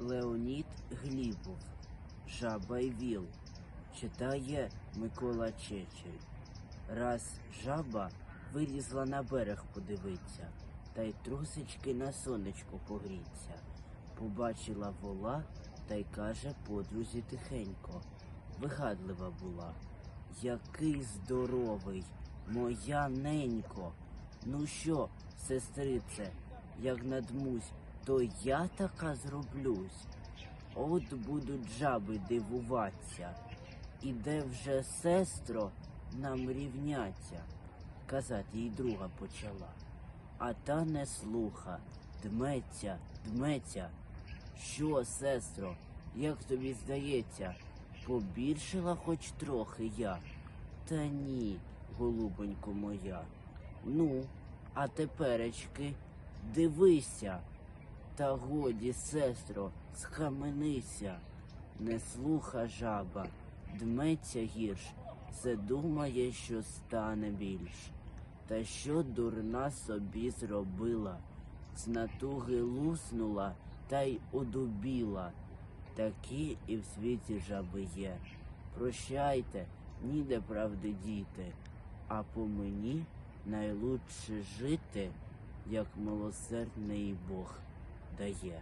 Леонід Глібов, Жаба й віл, читає Микола Чечель. Раз жаба вилізла на берег подивиться, та й трусечки на сонечко погріться. Побачила вола та й каже подрузі тихенько. Вигадлива була. Який здоровий, моя ненько. Ну що, сестрице, як надмусь, то я така зроблюсь. От будуть жаби дивуватися. І де вже сестро нам рівняться, казати їй друга почала. А та не слуха, дметься, дметься. Що, сестро, як тобі здається, побільшила хоч трохи я? Та ні, голубонько моя. Ну, а теперечки дивися. Та годі, сестро, схаменися. Не слуха жаба, дметься гірш, все думає, що стане більш. Та що дурна собі зробила, з натуги луснула та й одубіла. Такі і в світі жаби є. Прощайте, ніде правди діти, а по мені найлучше жити, як милосердний Бог дає.